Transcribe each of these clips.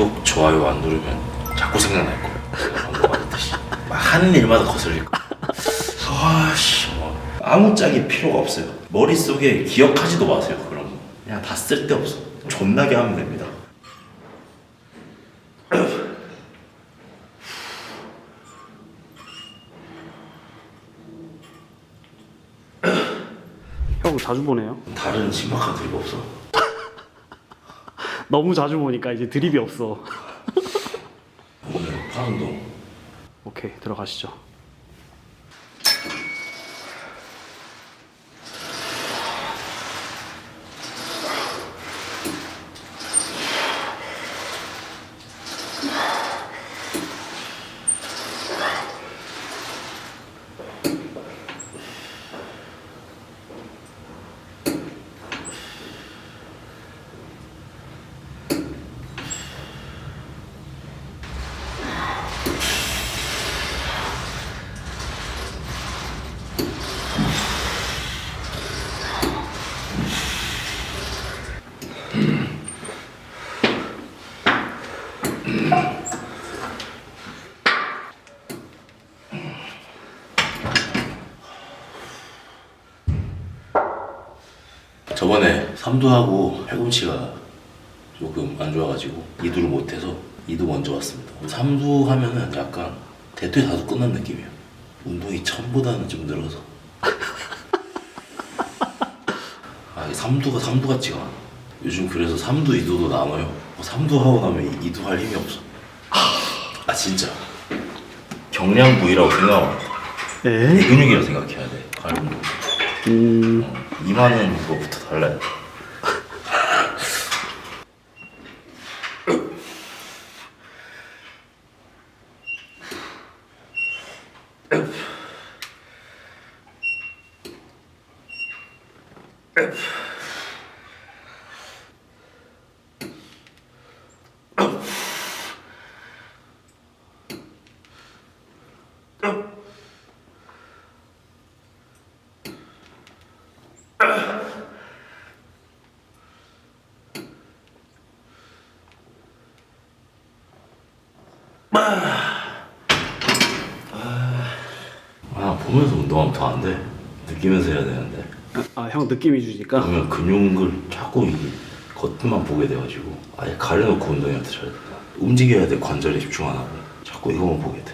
구독, 좋아요 안 누르면 자꾸 생각날 거예요. 방금 말했듯이 막 하는 일마다 거슬릴 거야. 아씨 뭐 아무 짝이 필요가 없어요. 머릿속에 기억하지도 마세요. 그런 거. 그냥 다 쓸데없어. 존나게 하면 됩니다. 형 자주 보네요. 다른 신박한 드립 없어? 너무 자주 보니까 이제 드립이 없어. 오늘 파운동 오케이 들어가시죠. 저번에 삼두하고 팔꿈치가 조금 안 좋아가지고 이두를 못해서 이두 먼저 왔습니다. 삼두 하면은 약간 대퇴 다수 끝난 느낌이에요. 운동이 처음보다는 좀 늘어서. 아, 이 삼두가 삼두 같지가 않아. 요즘 그래서 삼두 이두도 나눠요. 어, 삼두 하고 나면 이- 이두 할 힘이 없어. 아 진짜. 경량 부위라고 돼. 에? 대근육이라고 생각해야 돼. 가슴도. 음 이마는 그거부터 달라요. 아 보면서 운동하면 더 안 돼. 느끼면서 해야 되는데. 아 형 느낌이 주니까 그러면 근육을 자꾸 이 겉만 보게 돼가지고 아예 가려놓고 운동해야 돼. 잘. 움직여야 돼. 관절에 집중 안 하고 자꾸 이거만 보게 돼.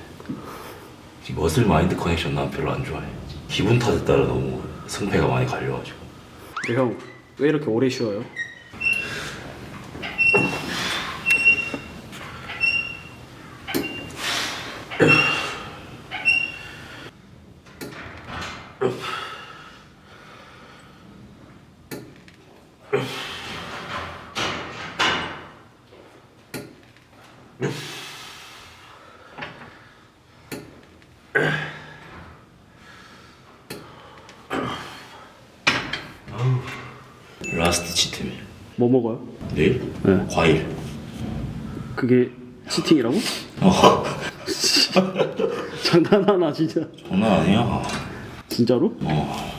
이 머슬 마인드 커넥션 난 별로 안 좋아해. 기분 탓에 따라 너무 승패가 많이 갈려가지고. 형왜 이렇게 오래 쉬어요? 라스트 치트밀. 뭐 먹어요? 내일? 네. 과일. 그게 치팅이라고? 어. 장난하나 진짜 장난 아니야. 진짜로? 어.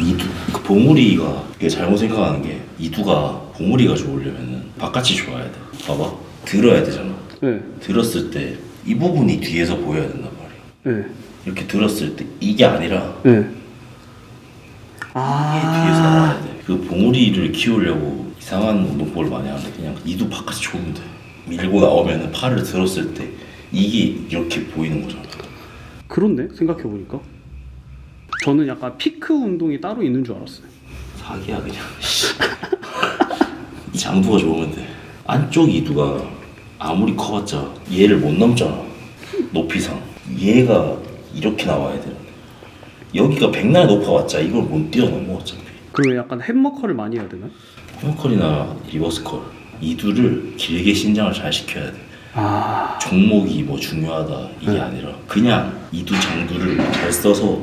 이두 그 봉우리가 이게 잘못 생각하는 게 이두가 봉우리가 좋으려면은 바깥이 좋아야 돼. 봐봐 들어야 되잖아. 네. 들었을 때 이 부분이 뒤에서 보여야 된단 말이야. 네. 이렇게 들었을 때 이게 아니라 네. 이게 아 뒤에서 나와야 돼. 그 봉우리를 키우려고 이상한 운동법을 많이 하는데 그냥 이두 바깥이 좋으면 돼. 밀고 나오면은 팔을 들었을 때 이게 이렇게 보이는 거잖아. 그런데 생각해 보니까 저는 약간 피크 운동이 따로 있는 줄 알았어요. 사기야 그냥. 이 장도가 좋으면 돼 안쪽 이두가 아무리 커봤자 얘를 못 넘잖아. 높이상. 얘가 이렇게 나와야 되는데. 여기가 백날 높아봤자 이걸 못 뛰어넘어 어차피. 그리고 약간 햄머커를 많이 해야 되나? 헤어컬이나 리버스컬 이두를 길게 신장을 잘 시켜야 돼. 아, 종목이 뭐 중요하다 이게 네. 아니라. 그냥 이두 장두를 잘 써서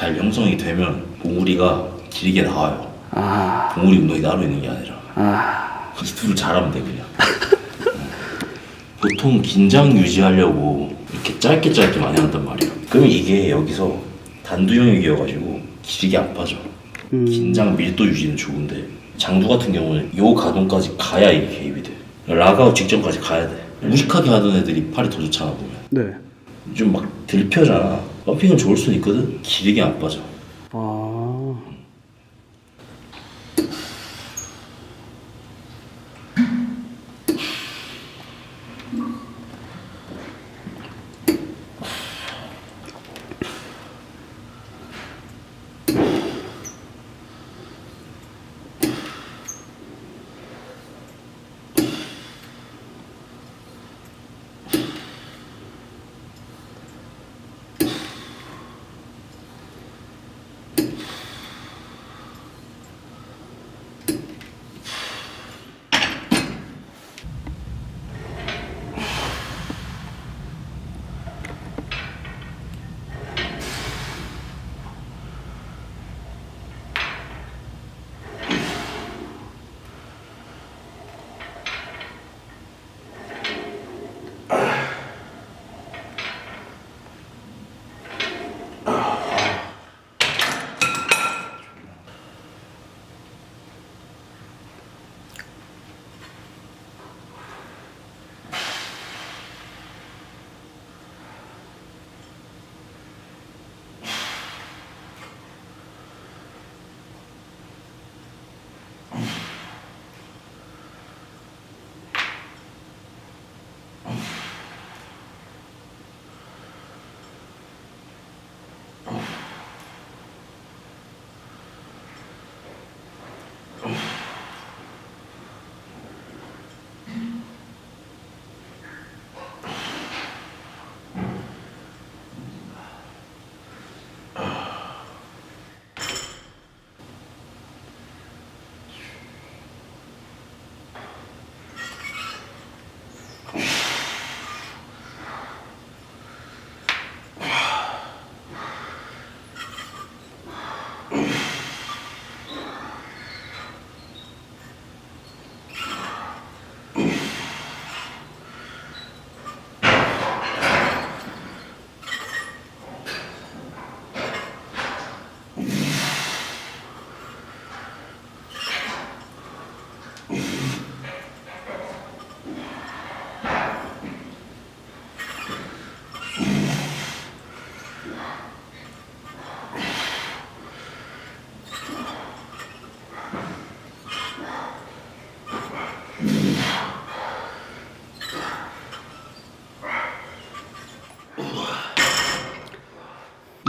잘 형성이 되면 봉우리가 길게 나와요. 아, 봉우리 운동이 따로 있는 게 아니라 아, 이두를 잘하면 돼 그냥. 보통 긴장 유지하려고 이렇게 짧게 짧게 많이 한단 말이야. 그러면 이게 여기서 단두 영역이어가지고 길게 안 빠져. 음. 긴장 밀도 유지는 좋은데 장두 같은 경우는 요 가동까지 가야 이게 개입이 돼. 라가웃 직전까지 가야 돼. 무식하게 하던 애들이 팔이 더 좋잖아 보면. 네. 좀 막 들펴잖아. 펌핑은 좋을 수는 있거든. 길게 안 빠져. 아,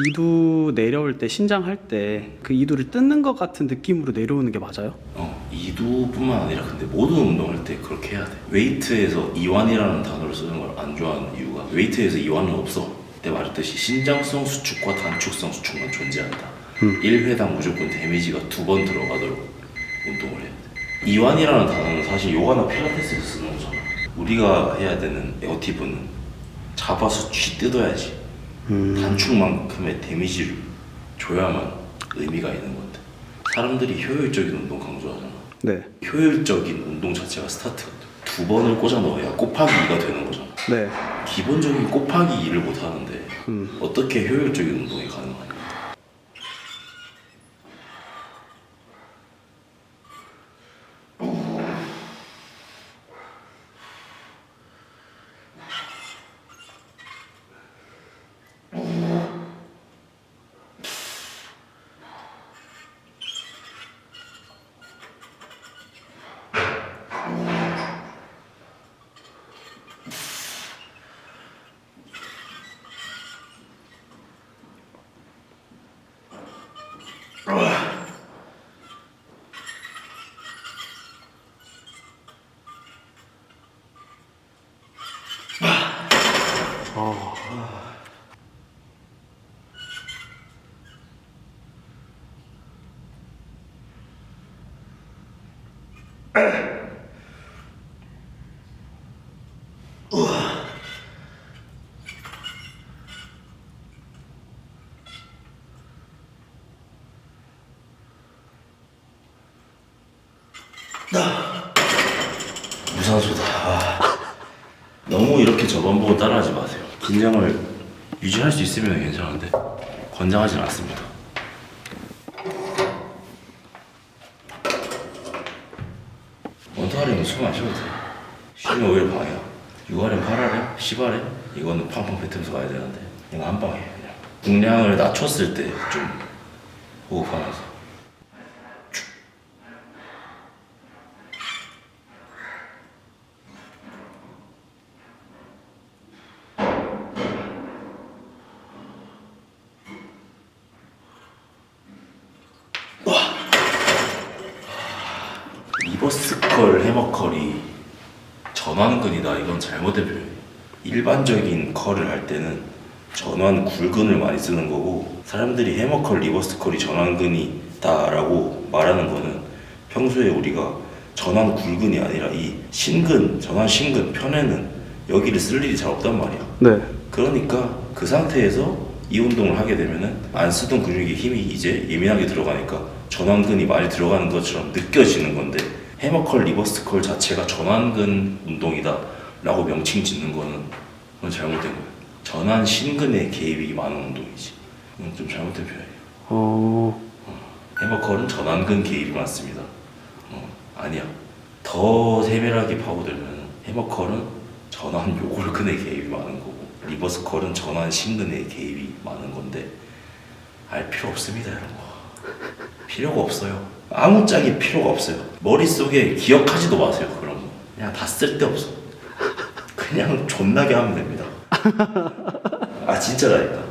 이두 내려올 때 신장 할 때 그 이두를 뜯는 것 같은 느낌으로 내려오는 게 맞아요? 어, 이두뿐만 아니라 근데 모든 운동할 때 그렇게 해야 돼. 웨이트에서 이완이라는 단어를 쓰는 걸 안 좋아하는 이유가 웨이트에서 이완은 없어. 내가 말했듯이 신장성 수축과 단축성 수축만 존재한다. 음. 1회당 무조건 데미지가 두 번 들어가도록 운동을 해야 돼. 이완이라는 단어는 사실 요가나 필라테스에서 쓰는 거잖아. 우리가 해야 되는 에어티브는 잡아서 쥐 뜯어야지. 음. 단축만큼의 데미지를 줘야만 의미가 있는 건데 사람들이 효율적인 운동 강조하잖아 네. 효율적인 운동 자체가 스타트가 돼. 두 번을 꽂아 넣어야 곱하기 2가 되는 거잖아 네. 기본적인 곱하기 2를 못 하는데 음. 어떻게 효율적인 운동이 가능 무사소다. 아, 너무 이렇게 저번 보고 따라하지 마세요. 긴장을 유지할 수 있으면 괜찮은데 권장하진 않습니다. 원투하려면 숨안 쉬어도 돼. 쉬면 오히려 방해야. 6RM, 8RM, 10RM 이거는 팡팡 뱉으면서 가야 되는데 이거 한 방에 그냥. 중량을 낮췄을 때 좀 호흡하면서. 버스컬 해머컬이 전완근이다. 이건 잘못된 표현이에요. 일반적인 컬을 할 때는 전완 굴근을 많이 쓰는 거고 사람들이 해머컬 리버스컬이 전완근이다 라고 말하는 거는 평소에 우리가 전완 굴근이 아니라 이 신근 전완 신근 편에는 여기를 쓸 일이 잘 없단 말이야. 네. 그러니까 그 상태에서 이 운동을 하게 되면은 안 쓰던 근육의 힘이 이제 예민하게 들어가니까 전완근이 많이 들어가는 것처럼 느껴지는 건데 해머컬 리버스컬 자체가 전완근 운동이다 라고 명칭 짓는 거는 잘못된 거예요. 전완 신근의 개입이 많은 운동이지. 그건 좀 잘못된 표현이에요. 어, 해머컬은 전완근 개입이 많습니다. 어, 아니야. 더 세밀하게 파고들면 해머컬은 전완 요골근의 개입이 많은 거고 리버스컬은 전완 신근의 개입이 많은 건데 알 필요 없습니다 이런 거 필요가 없어요. 아무짝에 필요가 없어요. 머릿속에 기억하지도 마세요 그런 거. 그냥 다 쓸데없어. 그냥 존나게 하면 됩니다. 아 진짜라니까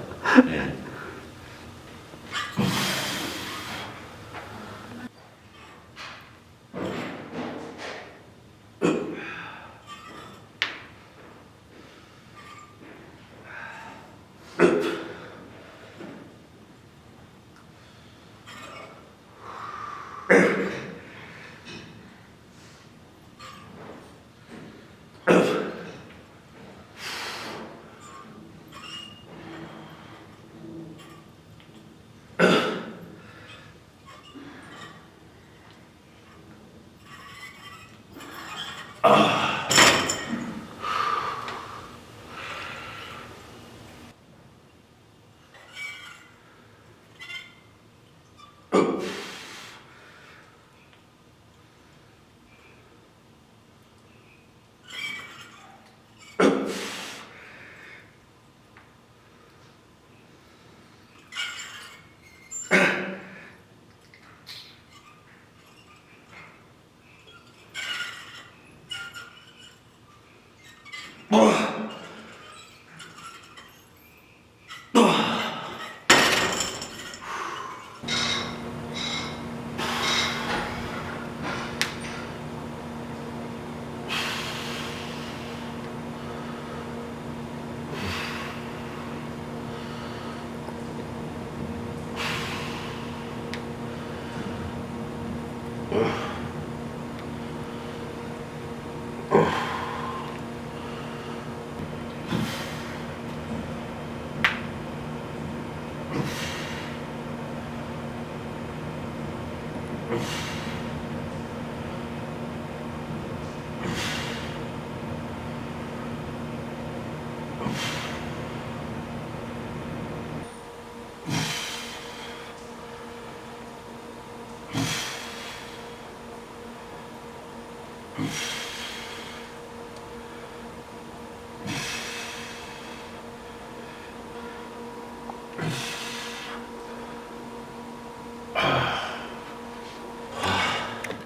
cực Ugh.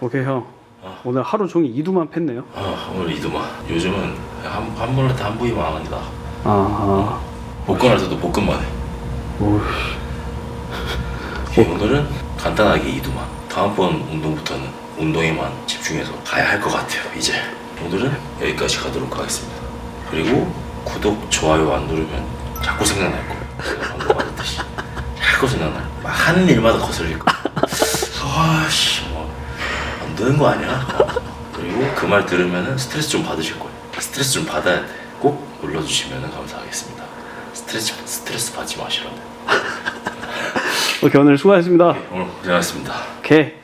오케이 형. 오늘 하루 종일 이두만 팼네요. 아 오늘 이두마 요즘은 한, 한 번한테 한 부위만 합니다. 아, 복근할 때도 복근만 해. 아. 오, 오케이, 오늘은 간단하게 이두마 다음번 운동부터는 운동에만 집중해서 가야 할 것 같아요 이제. 오늘은 여기까지 가도록 하겠습니다. 그리고 구독 좋아요 안 누르면 자꾸 생각날 거예요. 방금 말했듯이. 자꾸 생각날 막 하는 일마다 거슬릴 거예요. 아씨. 뭐 안 되는 거 아니야? 어. 그리고 그 말 들으면 스트레스 좀 받으실 거예요 스트레스 좀 받아야 돼 꼭 눌러주시면 감사하겠습니다. 스트레스 스트레스 받지 마시라고. 오케이 오늘 수고하셨습니다. 오늘 고생하셨습니다. 오케이.